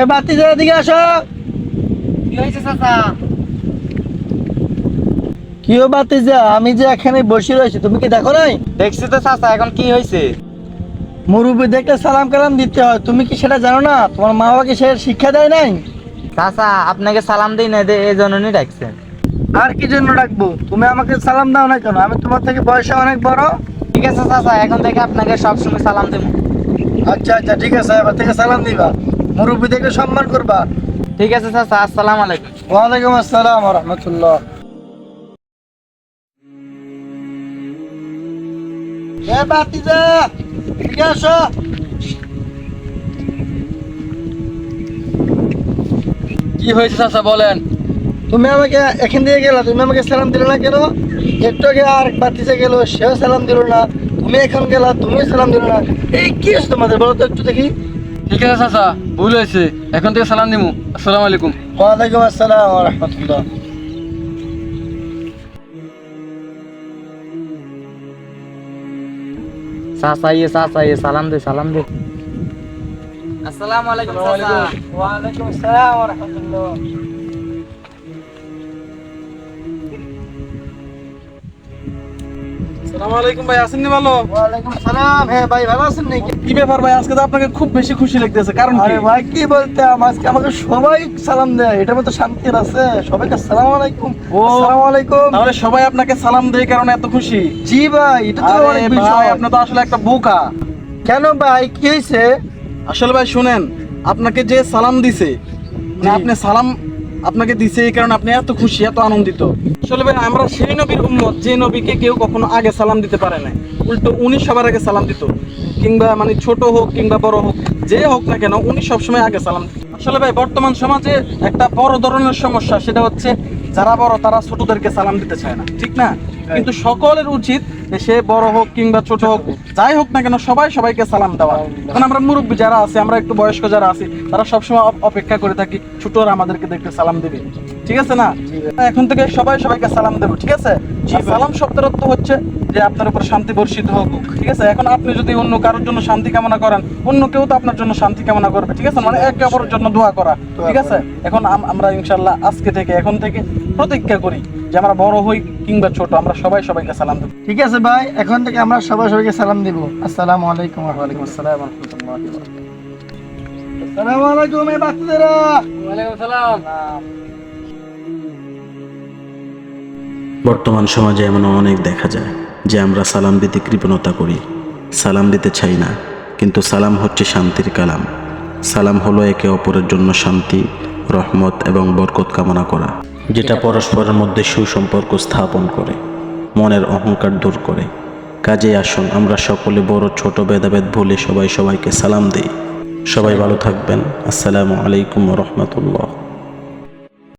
এ বাতি যা এদিকে আসো। কি হয়েছে চাচা? কি ও বাতি যা আমি যে এখানে বসে রয়েছি তুমি কি দেখো নাই? দেখছি তো চাচা এখন কি হয়েছে? মুরব্বী দেখলে সালাম কালাম দিতে হয় তুমি কি সেটা জানো না? তোমার মা বাবাকে সে শিক্ষা দেয় নাই? চাচা আপনাকে সালাম দিই না এই জন্যই ডাকছেন আর কি জন্য রাখব তুমি আমাকে সালাম দাও না কেন? আমি তোমার থেকে বয়সে অনেক বড়। ঠিক আছে চাচা এখন থেকে আপনাকে সবসময় সালাম দেবো। আচ্ছা আচ্ছা ঠিক আছে এবার থেকে সালাম দিবা। মুরব্বী দেখে সম্মান করবা? ঠিক আছে চাচা আসসালামু আলাইকুম। ওয়ালাইকুম আসসালাম রহমতুল্লাহ। এ বাতিজা এদিকে আসো। কি হয়েছে চাচা বলেন? তুমি আমাকে এখান দিয়ে গেলা তুমি আমাকে সালাম দিলে না কেন? একটু আগে আর বাতিজা গেল সেও সালাম দিল না। তুমি এখন গেলা তুমি সালাম দিল না। এই কি আছে তোমাদের? বলো তো একটু দেখি। ঠিক আছে চাচা ভুল হয়েছে। এখন থেকে সালাম দিমু। আসসালামু আলাইকুম। ওয়ালাইকুম আসসালাম রহমতুল্লাহ। চাচা ইয়ে চাচা ইয়ে সালাম দে সালাম দে। আসসালামু আলাইকুম চাচা। ওয়ালাইকুম আসসালাম। রহমতুল্লাহ। আসসালামু আলাইকুম ভাই আসেননি ভালো? ওয়ালাইকুম আসসালাম। হ্যাঁ ভাই ভালো আছেন নাকি? কি ব্যাপার ভাই? আজকে তো আপনাকে খুব বেশি খুশি লাগতেছে। কারণ আরে ভাই কি বলতে আজকে আমাকে সবাই সালাম দেয়। মধ্যে শান্তির আছে। সবাইকে সালাম আলাইকুম। আসসালামু আলাইকুম। তাহলে সবাই আপনাকে সালাম দেয় কারণে এত খুশি? জি ভাই এটা তো অনেক বিষয়। আপনি তো আসলে একটা বোকা। কেন ভাই? কি হয়েছে? আসলে ভাই শুনেন আপনাকে যে সালাম দিছে মানে আপনি সালাম আপনাকে দিছে এই কারণে আপনি এত খুশি এত আনন্দিত। আসলে ভাই আমরা সেই নবীর উম্মত যে নবীকে কেউ কখনো আগে সালাম দিতে পারে না উল্টো উনি সবার আগে সালাম দিত। কিংবা মানে ছোট হোক কিংবা বড় হোক যে হোক না কেন উনি সবসময় আগে সালাম আসলে ভাই বর্তমান সমাজে একটা বড় ধরনের সমস্যা সেটা হচ্ছে যারা বড় তারা ছোটদেরকে সালাম দিতে চায় না ঠিক না? কিন্তু সকলের উচিত সে বড় হোক কিংবা ছোট হোক যাই হোক না কেন সবাই সবাইকে সালাম দেওয়া। এখন আমরা মুরব্বী যারা আছে আমরা একটু বয়স্ক যারা আছি তারা সবসময় অপেক্ষা করে থাকি ছোটরা আমাদেরকে দেখতে সালাম দেবে। ঠিক আছে না? এখন থেকে সবাই সবাইকে সালাম দেবো ঠিক আছে? সালাম শব্দের অর্থ হচ্ছে যে আপনার উপর শান্তি বর্ষিত হোক ঠিক আছে? এখন আপনি যদি অন্য কারোর জন্য শান্তি কামনা করেন অন্য কেউ তো আপনার জন্য শান্তি কামনা করবে ঠিক আছে? মানে একে অপরের জন্য দোয়া করা ঠিক আছে? এখন আমরা ইনশাল্লাহ আজকে থেকে এখন থেকে প্রতিজ্ঞা করি যে আমরা বড় হই কিংবা ছোট আমরা সবাই সবাইকে সালাম দেবো। ঠিক আছে ভাই এখন থেকে আমরা সবাই সবাইকে সালাম দিব। আসসালামু আলাইকুম ওয়ালাইকুম আসসালাম রহমতুল্লাহি। ওয়া বারাকাতুহু আসসালামু আলাইকুম এই বাচ্চাদেরা। ওয়ালাইকুম সালাম। বর্তমান সমাজে এমন অনেক দেখা যায় যে আমরা সালাম দিতে কৃপণতা করি। সালাম দিতে চাই না, কিন্তু সালাম হচ্ছে শান্তির কালাম। সালাম হলো একে অপরের জন্য শান্তি, রহমত এবং বরকত কামনা করা, যেটা পরস্পরের মধ্যে সুসম্পর্ক স্থাপন করে, মনের অহংকার দূর করে। কাজে আসুন, আমরা সকলে বড় ছোট ভেদাভেদ ভুলে সবাই সবাইকে সালাম দিই। সবাই ভালো থাকবেন। আসসালামু আলাইকুম রহমতুল্লাহ।